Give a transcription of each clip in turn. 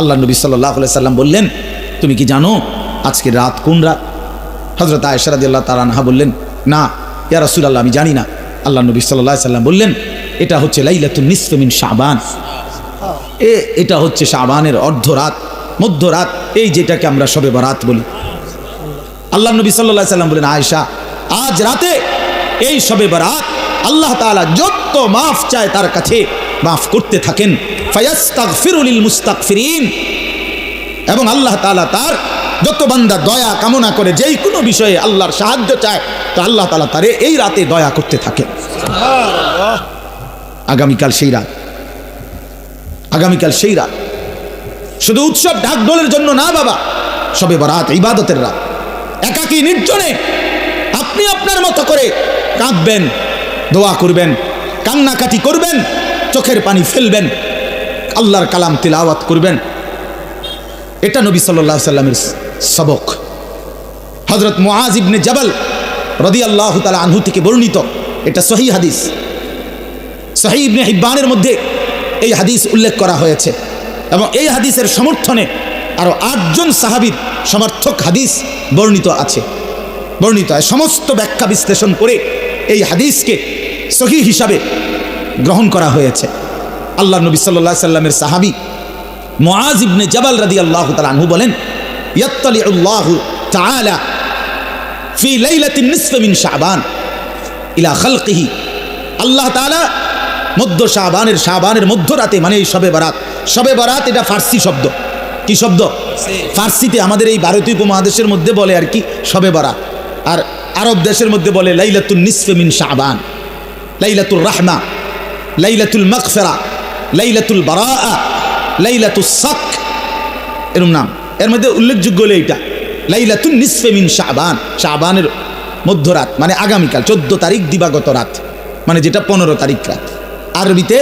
আল্লাহ নবী সাল্লাহ সাল্লাম বললেন, তুমি কি জানো আজকে রাত কোন রাত? হজরত আয়সারাদ আল্লাহ তালানহা বললেন, না, ইয়া রাসুল আল্লাহ আমি জানি না। আল্লাহ নবী সাল্লাহ সাল্লাম বললেন, এটা হচ্ছে লাইলাতুল নিসফমিন শাবান। এ, এটা হচ্ছে শাবানের অর্ধরাত, মধ্যরাত, এই যেটাকে আমরা সবে বরাত বলি। আল্লাহ নবী সাল্লাহ সাল্লাম বলেন আয়েশা, আজ রাতে এই সবে বরাত আল্লাহ তাআলা যত মাফ চায় তার কাছে মাফ করতে থাকেন। ফায়াস্তাগফিরুল মুস্তাগফিরিন। এবং আল্লাহ তালা তার যত বান্দা দয়া কামনা করে যেই কোনো বিষয়ে আল্লাহর সাহায্য চায় তো আল্লাহ তাআলা তারে এই রাতে দয়া করতে থাকেন। আগামীকাল সেই রাত। আগামীকাল সেই রাত। শুধু উৎসব ঢাকঢোলের জন্য না বাবা সবে বরাত ইবাদতের রাত। একাকী নির্জনে আপনি আপনার মতো করে কাঁদবেন দোয়া করবেন কান্নাকাটি করবেন চোখের পানি ফেলবেন, আল্লাহর কালাম তিলাওয়াত করবেন। এটা নবী সাল্লাহ সাল্লামের সবক। হজরত মুআজ ইবনে জাবাল রদি আল্লাহ তালা আনহু থেকে বর্ণিত এটা সহি হাদিস। সহি ইবনে হিব্বানের মধ্যে এই হাদিস উল্লেখ করা হয়েছে এবং এই হাদিসের সমর্থনে আরও আটজন সাহাবির সমর্থক হাদিস বর্ণিত আছে। বর্ণিত সমস্ত ব্যাখ্যা বিশ্লেষণ করে এই হাদিসকে সহি হিসাবে গ্রহণ করা হয়েছে। আল্লাহ নবী সাল্লাহ সাল্লামের সাহাবি ইবনে জাবাল রাদি আল্লাহ তালু বলেন আল্লাহ মধ্য মানে এই এটা ফার্সি শব্দ। কি শব্দ? ফার্সিতে আমাদের এই ভারতীয় উপমহাদেশের মধ্যে বলে আর কি, শবে বারাত। আর আরব দেশের মধ্যে বলে লাইলাতুল নিসফে মিন শাবান লাইলাতুল রাহমা। লাইলাতুল মাগফিরা, লাইলাতুল বারাআ লাইলাতুল সাক। এরম নাম। এর মধ্যে উল্লেখযোগ্য হলো এইটা। লাইলাতুল নিসফে মিন শাবান। শাবানের মধ্যরাত মানে আগামীকাল, চোদ্দ তারিখ দিবাগত রাত মানে যেটা পনেরো তারিখ রাত। আরবিতে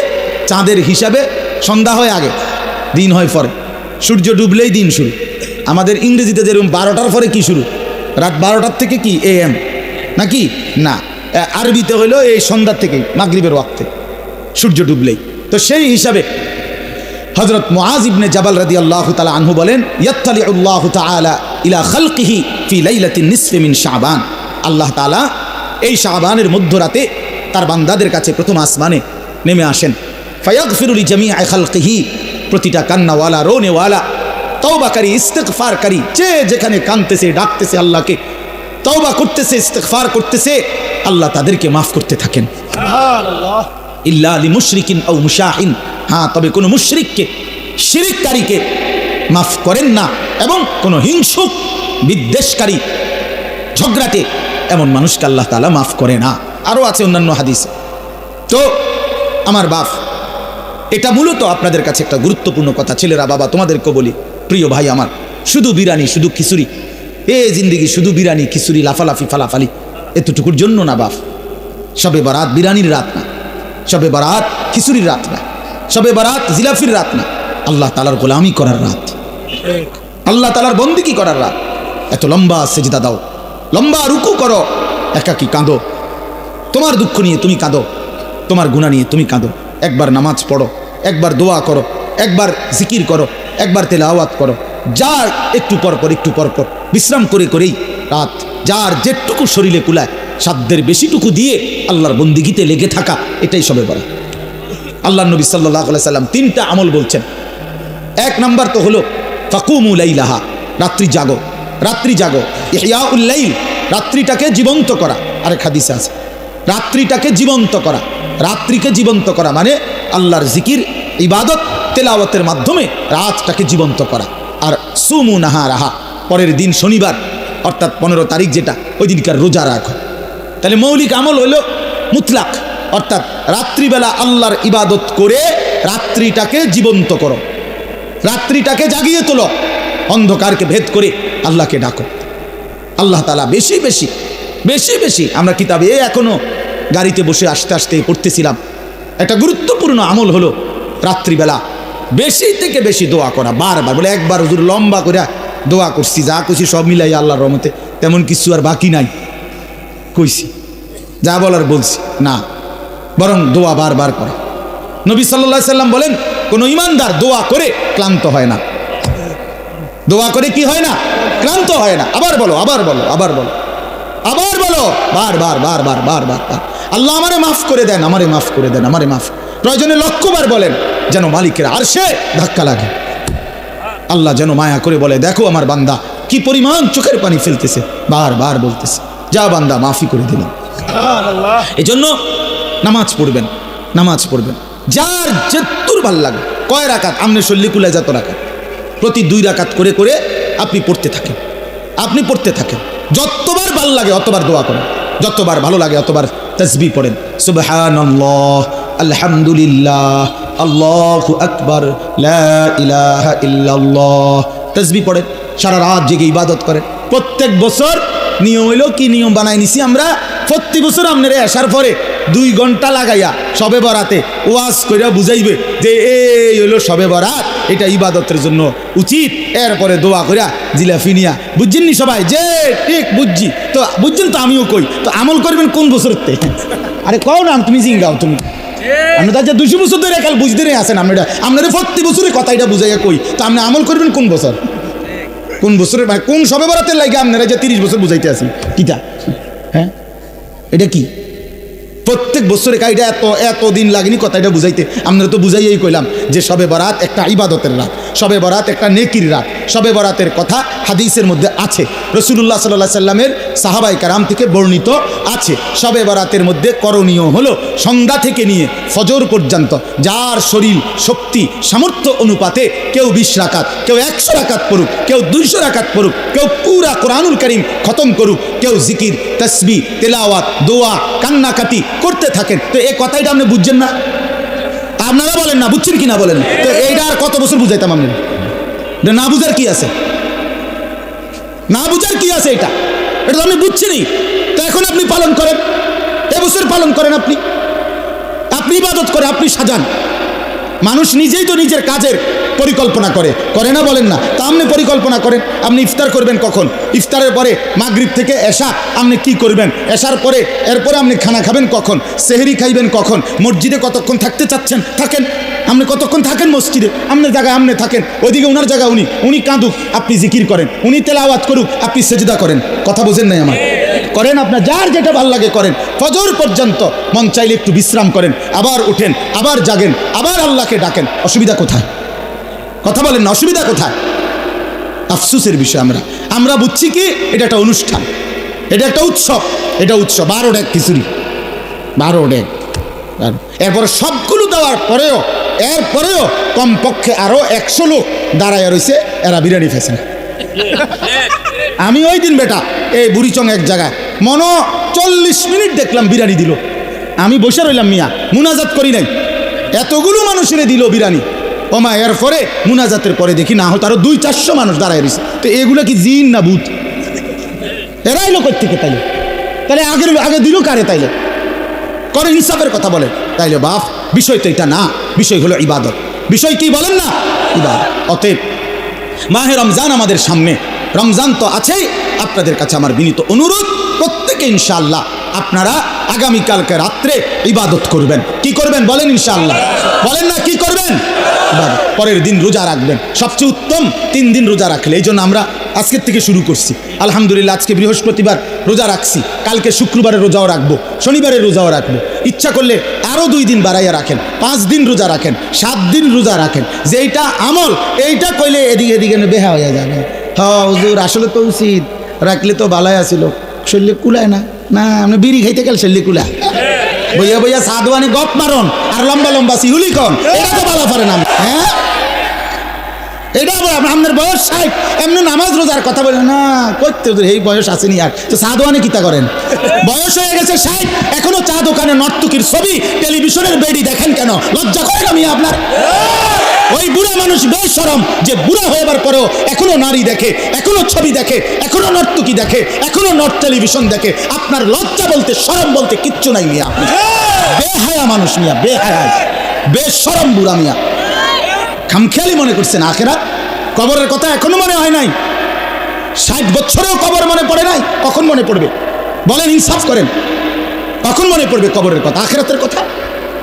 চাঁদের হিসাবে সন্ধ্যা হয় আগে, দিন হয় পরে। সূর্য ডুবলেই দিন শুরু। আমাদের ইংরেজিতে যেরকম বারোটার পরে কি শুরু? রাত বারোটার থেকে কি এ এম নাকি? না। আরবিতে হইল এই সন্ধ্যার থেকেই, মাগরিবের ওয়াক্তে। সূর্য ডুবলেই। তো সেই হিসাবে হজরত মুআজ ইবনে জাবাল রাদি আল্লাহ তালা আনহু বলেন ইয়াত্তালি আল্লাহ তালা আল্লাহ এই শাবানের মধ্যরাতে তার বান্দাদের কাছে প্রথম আসমানে নেমে আসেন। ফায়াগফিরুল জামিআ খালকিহি। প্রতিটা কান্নাওয়ালা, রোনেওয়ালা, তওবাকারী, ইস্তেগফারকারী, যে যেখানে কানতেছে ডাকতেছে আল্লাহকে, তওবা করতেছে, ইস্তেগফার করতেছে, আল্লাহ তাদেরকে মাফ করতে থাকেন। ইল্লা মুশরিকিন ও মুশাহিন হ্যাঁ তবে কোনো মুশরিককে, শিরিককারীকে মাফ করেন না এবং কোনো হিংসুক, বিদ্বেষকারী ঝগড়াটে এমন মানুষকে আল্লাহ তালা মাফ করে না। আরও আছে অন্যান্য হাদিস। তো, আমার বাপ, এটা মূলত আপনাদের কাছে একটা গুরুত্বপূর্ণ কথা। ছেলেরা, বাবা তোমাদেরকে বলি, প্রিয় ভাই আমার, শুধু বিরানি শুধু খিচুড়ি। এ জিন্দিগি, শুধু বিরানি খিচুড়ি, লাফালাফি, ফালাফালি, এতটুকুর জন্য না বাপ। সবে বারাত বিরানির রাত না। সবে বারাত খিচুড়ির রাত না, সবে বারাত জিলাফির রাত না। আল্লাহ তালার গোলামি করার রাত। আল্লাহ তালার বন্দিকি করার রাত। এত লম্বা সেজদা দাও, লম্বা রুকু করো, একাকি কাঁদো। তোমার দুঃখ নিয়ে তুমি কাঁদো, তোমার গুণা নিয়ে তুমি কাঁদো। একবার নামাজ পড়ো, একবার দোয়া করো, একবার জিকির করো, একবার তেলাওয়াত করো। যার একটু পর পর, একটু পর পর বিশ্রাম করে করেই রাত যার যেটুকু শরীরে কুলায়, সাধ্যের বেশিটুকু দিয়ে আল্লাহর বন্দিগিতে লেগে থাকা, এটাই সবে বলা আল্লাহ নবী সাল্লাহ সাল্লাম তিনটা আমল বলছেন। এক নাম্বার তো হলো ফাকুমুলাইলাহা রাত্রি জাগো রাত্রি জাগো। ইয়া উল্লাইল রাত্রিটাকে জীবন্ত করা। আরেক হাদিসে আছে, রাত্রিটাকে জীবন্ত করা, রাত্রিকে জীবন্ত করা মানে আল্লাহর জিকির, ইবাদত, তেলাওয়াতের মাধ্যমে রাতটাকে জীবন্ত করা। আর সুমু নাহা রাহা পরের দিন শনিবার, অর্থাৎ পনেরো তারিখ যেটা ওই দিনকার রোজা রাখো। তাহলে মৌলিক আমল হলো মুতলাক, অর্থাৎ রাত্রিবেলা আল্লাহর ইবাদত করে রাত্রিটাকে জীবন্ত করো। রাত্রিটাকে জাগিয়ে তোলো, অন্ধকারকে ভেদ করে আল্লাহকে ডাকো। আল্লাহ তালা বেশি বেশি বেশি বেশি, আমরা কিতাবে এখনও গাড়িতে বসে আসতে আসতে পড়তেছিলাম। একটা গুরুত্বপূর্ণ আমল হলো রাত্রিবেলা বেশি থেকে বেশি দোয়া করা, বারবার বলে একবার হুজুর লম্বা করে দোয়া করছি, যা করছি সব মিলাই আল্লাহর রহমতে, তেমন কিছু আর বাকি নাই। কইছি যা বলার বলছি, না। বরং দোয়া বারবার করা। নবী সাল্লাহ সাল্লাম বলেন, কোনো ইমানদার দোয়া করে ক্লান্ত হয় না। দোয়া করে কি হয় না? ক্লান্ত হয় না। আবার বলো আবার বলো আবার বলো। আবার বলো, বার বার বার বার বার বার বার। আল্লাহ আমারে মাফ করে দেন, আমারে মাফ করে দেন, আমারে মাফ। প্রয়োজনে লক্ষ্যবার বলেন, যেন মালিকের আর সে ধাক্কা লাগে। আল্লাহ যেন মায়া করে বলে, দেখো আমার বান্দা, কি পরিমাণ চোখের পানি ফেলতেছে। বার বার বলতেছে, যা বান্দা মাফি করে দিলাম। এই জন্য নামাজ পড়বেন নামাজ পড়বেন। যার যেতুর ভালো লাগে, কয় রাকাত? আমনে কুলায় যত রাকাত। প্রতি দুই রাকাত করে করে আপনি পড়তে থাকেন। আপনি পড়তে থাকেন। যতবার ভালো লাগে, অতবার দোয়া করেন। যতবার ভালো লাগে, অতবার তসবি পড়েন। সুবহানাল্লাহ, আলহামদুলিল্লাহ, আল্লাহু আকবার তসবি পড়েন, সারা রাত জেগে ইবাদত করেন। প্রত্যেক বছর নিয়ম হইল কি নিয়ম বানাই নিছি আমরা? প্রতি বছর আপনারা আসার পরে দুই ঘণ্টা লাগাইয়া সবে বরাতে ওয়াজ কইরা বুঝাইবে যে এই হইল সবে বরাত, এটা ইবাদতের জন্য উচিত। এরপরে দোয়া করিয়া জিলাফি নিয়া বুঝছেননি সবাই? যে ঠিক বুঝছি। তো বুঝছেন তো আমিও কই। তো আমল করবেন কোন বছরতে আরে কও না, তুমি জিঙ্গাও তুমি। আপনি তো আজ দুশো বছর ধরে কাল বুঝতে রে আসেন আপনারা। আপনারা প্রতি বছরের কথা এটা বুঝাইয়া কই। তো আপনি আমল করবেন কোন বছর? কোন বছরের মানে কোন সবে বরাতের লাগে আপনারা যে তিরিশ বছর বুঝাইতে আসেন কিটা হ্যাঁ? এটা কি? প্রত্যেক বছরে কাইটা এত এত দিন লাগেনি কথা এটা বুঝাইতে। আমরা তো বুঝাইয়াই কইলাম যে সবে বরাত একটা ইবাদতের রাত। সবে বরাত একটা নেকির রাত। সবে বরাতের কথা হাদিসের মধ্যে আছে। রসুল্লাহ সাল্লাহ সাল্লামের সাহাবাই কারাম থেকে বর্ণিত আছে। সবে বরাতের মধ্যে করণীয় হলো সন্ধ্যা থেকে নিয়ে ফজর পর্যন্ত যার শরীর শক্তি সামর্থ্য অনুপাতে কেউ বিশ রাকাত, কেউ একশো রাকাত পড়ুক, কেউ দুইশো রাকাত পড়ুক, কেউ পুরা কোরআনুল করিম খতম করুক, কেউ জিকির তসবি তেলাওয়াত, দোয়া, কান্নাকাটি করতে থাকেন। তো এই কথাটা আপনি বুঝছেন না? আপনারা বলেন না, বুঝছেন কি না বলেন? তো এইটা আর কত বছর বুঝাইতাম আপনি না বুঝার কি আছে? না বুঝার কি আছে এটা? এটা তো আপনি বুঝছেনই। তো এখন আপনি পালন করেন। এবছর পালন করেন আপনি। আপনি ইবাদত করে আপনি সাজান। মানুষ নিজেই তো নিজের কাজের পরিকল্পনা করে। করে না বলেন না, তা আপনি পরিকল্পনা করেন, আপনি ইফতার করবেন কখন? ইফতারের পরে মাগরিব থেকে এশা, আপনি কি করবেন? এশার পরে, এরপরে আপনি খানা খাবেন কখন? সেহেরি খাইবেন কখন? মসজিদে কতক্ষণ থাকতে চাচ্ছেন? থাকেন। আপনি কতক্ষণ থাকেন মসজিদে? আপনার জায়গায় আপনি থাকেন। ওইদিকে ওনার জায়গা উনি উনি কাঁদুক, আপনি জিকির করেন। উনি তেলাওয়াত করুক, আপনি সেজদা করেন। কথা বোঝেন নাই আমার? করেন আপনার যার যেটা ভালো লাগে করেন। ফজর পর্যন্ত মন চাইলে একটু বিশ্রাম করেন আবার উঠেন আবার জাগেন আবার আল্লাহকে ডাকেন। অসুবিধা কোথায়? কথা বলেন না অসুবিধা কোথায়? আফসুসের বিষয় আমরা। আমরা বুঝছি কি এটা একটা অনুষ্ঠান এটা একটা উৎসব এটা উৎসব। বারো ডেক খিচুড়ি বারো ডেক। এরপরে সবগুলো দেওয়ার পরেও এরপরেও কমপক্ষে আরও একশো লোক দাঁড়ায় রয়েছে এরা বিরিয়ানি ফেসে না। আমি ওই দিন বেটা এই বুড়িচং এক জায়গায় মনো চল্লিশ মিনিট দেখলাম বিরিয়ানি দিল। আমি বসে রইলাম মিয়া, মুনাজাত করি নাই। এতগুলো মানুষের দিল বিরিয়ানি ওমা এর পরে মুনাজাতের পরে দেখি না হতো আরও দুই, চারশো মানুষ দাঁড়ায় রয়েছে। তো এগুলো কি জিন না ভূত? এরাই লোক থেকে তাইলে? তাহলে আগের, আগে দিল কারে তাইলে? করে ইনসাফের কথা বলে। তাইলে বাপ, বিষয় তো এটা না। বিষয় হলো ইবাদত। বিষয় কি বলেন না? ইবাদত। অতএব মাহে রমজান আমাদের সামনে। রমজান তো আছেই। আপনাদের কাছে আমার বিনীত অনুরোধ। প্রত্যেকে ইনশাআল্লাহ আপনারা আগামীকালকে রাত্রে ইবাদত করবেন। কি করবেন বলেন ইনশাআল্লাহ। বলেন না, কি করবেন? পরের দিন রোজা রাখবেন। সবচেয়ে উত্তম তিন দিন রোজা রাখলে। এই জন্য আমরা আজকের থেকে শুরু করছি। আলহামদুলিল্লাহ, আজকে বৃহস্পতিবার রোজা রাখছি। কালকে শুক্রবারে রোজাও রাখব। শনিবারে রোজাও রাখব। ইচ্ছা করলে আরও দুই দিন বাড়াইয়া রাখেন। পাঁচ দিন রোজা রাখেন। সাত দিন রোজা রাখেন। যে এইটা আমল, এইটা কইলে এদিকে এদিকে বেহা হয়ে যাবে। হ্যাঁ হুজুর, আসলে তো উচিত। রাখলে তো ভালাই আসিল শরীরে কুলায় না। না আপনি বিড়ি খাইতে গেল শরীরে কুলায় বইয়া বইয়া সাদওয়ানি গপ মারন, আর লম্বা লম্বা সিহুলি কন। এটা তো ভালো পারে না হ্যাঁ? এটা আবার আপনার বয়স ষাট, এমনি নামাজ রোজার কথা বলেন না করতে এই বয়স আসেনি আর? তো সাদওয়ানি কিতা করেন? বয়স হয়ে গেছে ষাট, এখনও চা দোকানে নর্তকীর ছবি, টেলিভিশনের বেডি দেখেন কেন? লজ্জা করে আমি আপনার? ওই বুড়া মানুষ বেশ সরম যে বুড়া হয়েবার পরেও এখনও নারী দেখে, এখনও ছবি দেখে, এখনও নর্তকী দেখে, এখনও নর্থ টেলিভিশন দেখে, আপনার লজ্জা বলতে সরম বলতে কিচ্ছু নাই মিয়া। বেহায়া মানুষ মিয়া, বেহায়া। বেশ সরম বুড়া মিয়া। খামখেয়ালি মনে করছেন আখেরা কবরের কথা এখনও মনে হয় নাই। ষাট বছরেও কবর মনে পড়ে নাই, কখন মনে পড়বে? বলেন, ইনসাফ করেন। কখন মনে পড়বে কবরের কথা, আখেরাতের কথা?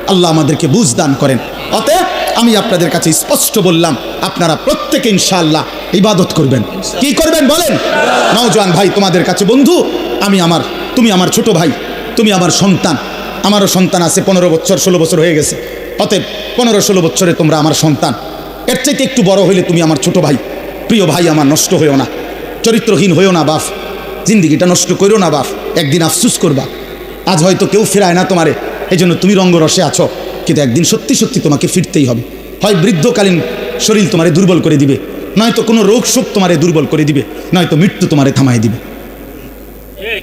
আল্লাহ আমাদেরকে বুঝ দান করেন। অতএব আমি আপনাদের কাছে স্পষ্ট বললাম, আপনারা প্রত্যেকে ইনশাআল্লাহ ইবাদত করবেন। কি করবেন বলেন? নওজোয়ান ভাই, তোমাদের কাছে বন্ধু, আমি আমার, তুমি আমার ছোট ভাই, তুমি আমার সন্তান, আমারও সন্তান আছে, পনেরো বছর, ষোলো বছর হয়ে গেছে। অতএব পনেরো, ষোলো বছরে তোমরা আমার সন্তান। এর চাইতে একটু বড় হইলে তুমি আমার ছোট ভাই। প্রিয় ভাই, আমার নষ্ট হইও না। চরিত্রহীন হইও না, বাফ। জিন্দিগিটা নষ্ট করিও না, বাফ। একদিন আফসুস করবা। আজ হয়তো কেউ ফেরায় না তোমারে। এই জন্য তুমি রঙ্গরসে আছো। কিন্তু একদিন সত্যি সত্যি তোমাকে ফিরতেই হবে। হয় বৃদ্ধকালীন শরীর তোমারে দুর্বল করে দিবে, নয়তো কোনো রোগ শোক তোমারে দুর্বল করে দিবে, নয়তো মৃত্যু তোমারে থামাই দিবে।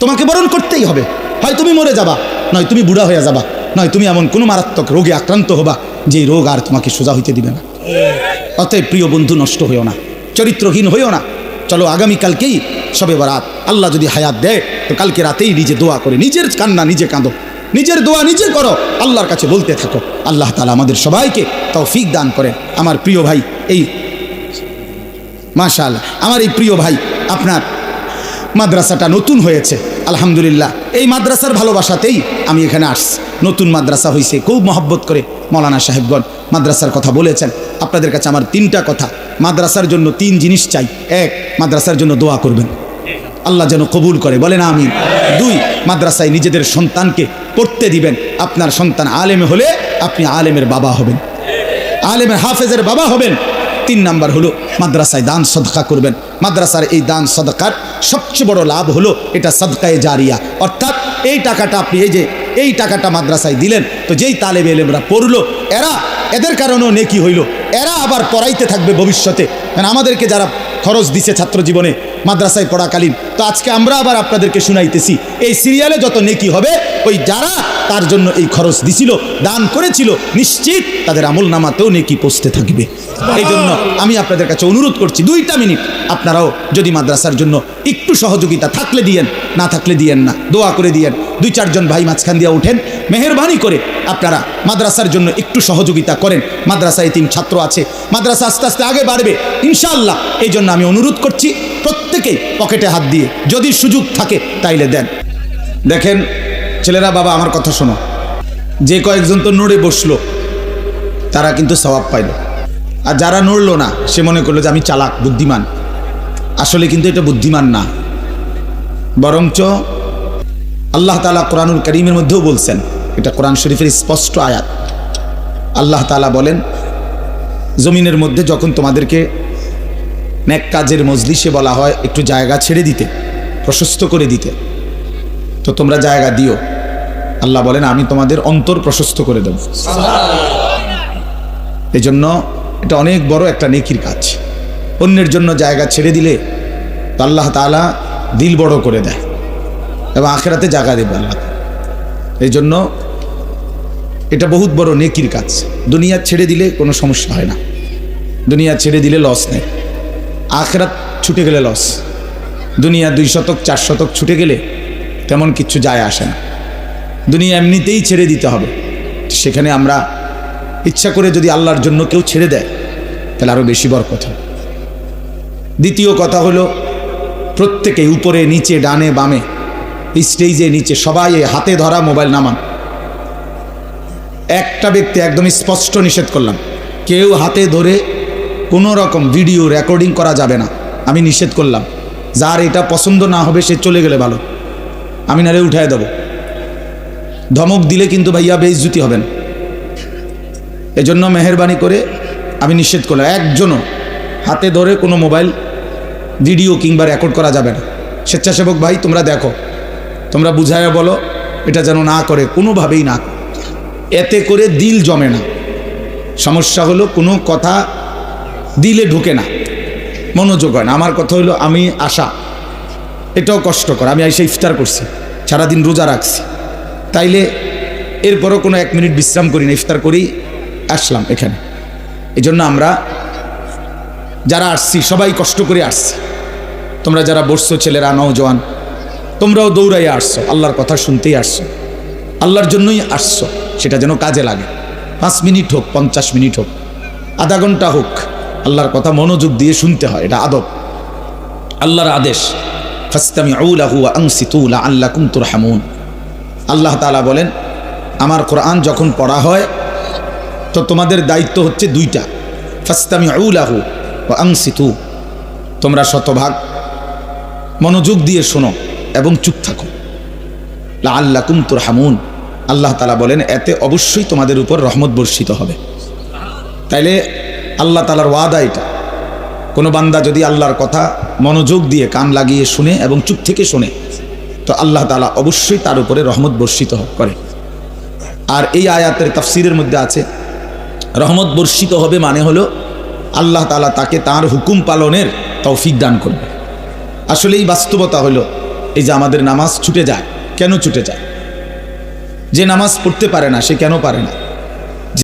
তোমাকে বরণ করতেই হবে। হয় তুমি মরে যাবা, নয় তুমি বুড়া হয়ে যাবা, নয় তুমি এমন কোনো মারাত্মক রোগে আক্রান্ত হবা যে রোগ আর তোমাকে সোজা হইতে দিবে না। অতএব প্রিয় বন্ধু, নষ্ট হইও না, চরিত্রহীন হইও না। চলো আগামীকালকেই সবে বরাত। আল্লাহ যদি হায়াত দেয়, তো কালকে রাতেই নিজে দোয়া করে, নিজের কান্না নিজে কাঁদো। নিজের দোয়া নিজে করো। আল্লাহর কাছে বলতে থাকো। আল্লাহ তালা আমাদের সবাইকে তাও ফিক দান করেন। আমার প্রিয় ভাই, এই মাশাল আমার এই প্রিয় ভাই, আপনার মাদ্রাসাটা নতুন হয়েছে। আলহামদুলিল্লাহ, এই মাদ্রাসার ভালোবাসাতেই আমি এখানে আসছি। নতুন মাদ্রাসা হয়েছে খুব মহব্বত করে মৌলানা সাহেবগণ মাদ্রাসার কথা বলেছেন। আপনাদের কাছে আমার তিনটা কথা। মাদ্রাসার জন্য তিন জিনিস চাই। এক, মাদ্রাসার জন্য দোয়া করবেন। আল্লাহ যেন কবুল করে। বলেন আমি দুই, মাদ্রাসায় নিজেদের সন্তানকে পড়তে দিবেন। আপনার সন্তান আলেমে হলে আপনি আলেমের বাবা হবেন। আলেমের হাফেজের বাবা হবেন। তিন নাম্বার হলো মাদ্রাসায় দান সদকা করবেন। মাদ্রাসার এই দান সদকার সবচেয়ে বড় লাভ হলো এটা সদকায়ে জারিয়া। অর্থাৎ এই টাকাটা আপনি এই যে এই টাকাটা মাদ্রাসায় দিলেন, তো যেই তালেব এলেমরা পড়ল, এরা এদের কারণেও নেকি হইল। এরা আবার পড়াইতে থাকবে ভবিষ্যতে। কারণ আমাদেরকে যারা খরচ দিছে ছাত্র জীবনে মাদ্রাসায় পড়াকালীন। তো আজকে আমরা আবার আপনাদেরকে শুনাইতেছি, এই সিরিয়ালে যত নেকি হবে, ওই যারা তার জন্য এই খরচ দিছিল, দান করেছিল, নিশ্চিত তাদের আমল নামাতেও নেকি পৌঁছতে থাকবে। এই জন্য আমি আপনাদের কাছে অনুরোধ করছি, দুইটা মিনিট আপনারাও যদি মাদ্রাসার জন্য একটু সহযোগিতা থাকলে দিয়েন, না থাকলে দিয়েন না, দোয়া করে দিয়েন। দুই চারজন ভাই মাঝখান দিয়ে ওঠেন, মেহরবানি করে আপনারা মাদ্রাসার জন্য একটু সহযোগিতা করেন। মাদ্রাসায় তিন ছাত্র আছে, মাদ্রাসা আস্তে আস্তে আগে বাড়বে, ইনশাআল্লাহ। এই জন্য আমি অনুরোধ করছি প্রত্যেকেই পকেটে হাত দিয়ে যদি সুযোগ থাকে তাইলে দেন। দেখেন, ছেলেরা, বাবা, আমার কথা শোনো। যে কয়েকজন তো নড়ে বসল, তারা কিন্তু সবাব পাইল। আর যারা নড়লো না, সে মনে করল যে আমি চালাক, বুদ্ধিমান। আসলে কিন্তু এটা বুদ্ধিমান না। বরঞ্চ আল্লাহ তালা কোরআনুল করিমের মধ্যেও বলছেন, এটা কোরআন শরীফের স্পষ্ট আয়াত। আল্লাহ তালা বলেন, জমিনের মধ্যে যখন তোমাদেরকে ন্যাক কাজের মজলিসে বলা হয় একটু জায়গা ছেড়ে দিতে প্রশস্ত করে দিতে। তো তোমরা জায়গা দিও। আল্লাহ বলেন আমি তোমাদের অন্তর প্রশস্ত করে দেব। এই জন্য এটা অনেক বড় একটা নেকির কাজ। অন্যের জন্য জায়গা ছেড়ে দিলে তো আল্লাহ তালা দিল বড় করে দেয়। এবং আখেরাতে জায়গা দেবে আল্লাহ। এই জন্য এটা বহুত বড় নেকির কাজ। দুনিয়া ছেড়ে দিলে কোনো সমস্যা হয় না। দুনিয়া ছেড়ে দিলে লস নেই। আখেরাত ছুটে গেলে লস দুনিয়া দুই শতক, চার শতক ছুটে গেলে তেমন কিছু যায় আসে না। দুনিয়া এমনিতেই ছেড়ে দিতে হবে। সেখানে আমরা ইচ্ছা করে যদি আল্লাহর জন্য কেউ ছেড়ে দেয়, তাহলে আরও বেশি বড় কথা দ্বিতীয় কথা হলো, প্রত্যেকে উপরে, নিচে, ডানে, বামে স্টেজে নিচে, সবাই হাতে ধরা মোবাইল নামান। একটা ব্যক্তি একদম স্পষ্ট নিষেধ করলাম, কেউ হাতে ধরে কোনো রকম ভিডিও রেকর্ডিং করা যাবে না। আমি নিষেধ করলাম। যার এটা পছন্দ না হবে, সে চলে গেলে ভালো। আমি নারে উঠায় দেবো। ধমক দিলে কিন্তু ভাইয়া বেইজ্জুতি হবেন। এজন্য মেহরবানি করে আমি নিষেধ করলাম। একজনও হাতে ধরে কোনো মোবাইল ভিডিও কিংবা রেকর্ড করা যাবে না। স্বেচ্ছাসেবক ভাই, তোমরা দেখো। তোমরা বুঝায় বলো, এটা যেন না করে। কোনোভাবেই না এতে করে দিল জমে না। সমস্যা হলো কোনো কথা দিলে ঢুকে না। মনোযোগ হয় না। আমার কথা হলো আমি আশা। এটাও কষ্টকর। আমি এসে ইফতার করছি। সারাদিন রোজা রাখছি। তাইলে এরপরও কোনো এক মিনিট বিশ্রাম করি না। ইফতার করেই আসলাম এখানে। এই আমরা যারা আসছি, সবাই কষ্ট করে আসছি। তোমরা যারা বসছো, ছেলেরা, নওজোয়ান, তোমরাও দৌড়াই আসছো। আল্লাহর কথা শুনতেই আসছো। আল্লাহর জন্যই আসছো। সেটা যেন কাজে লাগে। পাঁচ মিনিট হোক, পঞ্চাশ মিনিট হোক, আধা ঘণ্টা হোক। আল্লাহর কথা মনোযোগ দিয়ে শুনতে হয়, এটা আদব। আল্লাহর আদেশ ফাস্তামি আল্লাহ কুমতুর হামুন আল্লাহ তালা বলেন, আমার কোরআন যখন পড়া হয়, তো তোমাদের দায়িত্ব হচ্ছে দুইটা ফাস্তামি আউলাহু ও আংসিতু। তোমরা শতভাগ মনোযোগ দিয়ে শোনো এবং চুপ থাকো। আল্লাহ কুমতুর হামুন আল্লাহ তালা বলেন, এতে অবশ্যই তোমাদের উপর রহমত বর্ষিত হবে। তাইলে আল্লাহ তালার ওয়াদা এটা। কোনো বান্দা যদি আল্লাহর কথা মনোযোগ দিয়ে কান লাগিয়ে শুনে এবং চুপ থেকে শুনে, তো আল্লাহ তালা অবশ্যই তার উপরে রহমত বর্ষিত করে। আর এই আয়াতের তাফসিরের মধ্যে আছে, রহমত বর্ষিত হবে মানে হলো আল্লাহ তালা তাকে তার হুকুম পালনের তৌফিক দান করবে। আসলে এই বাস্তবতা হলো, এই যে আমাদের নামাজ ছুটে যায়, কেন ছুটে যায়? যে নামাজ পড়তে পারে না, সে কেন পারে না?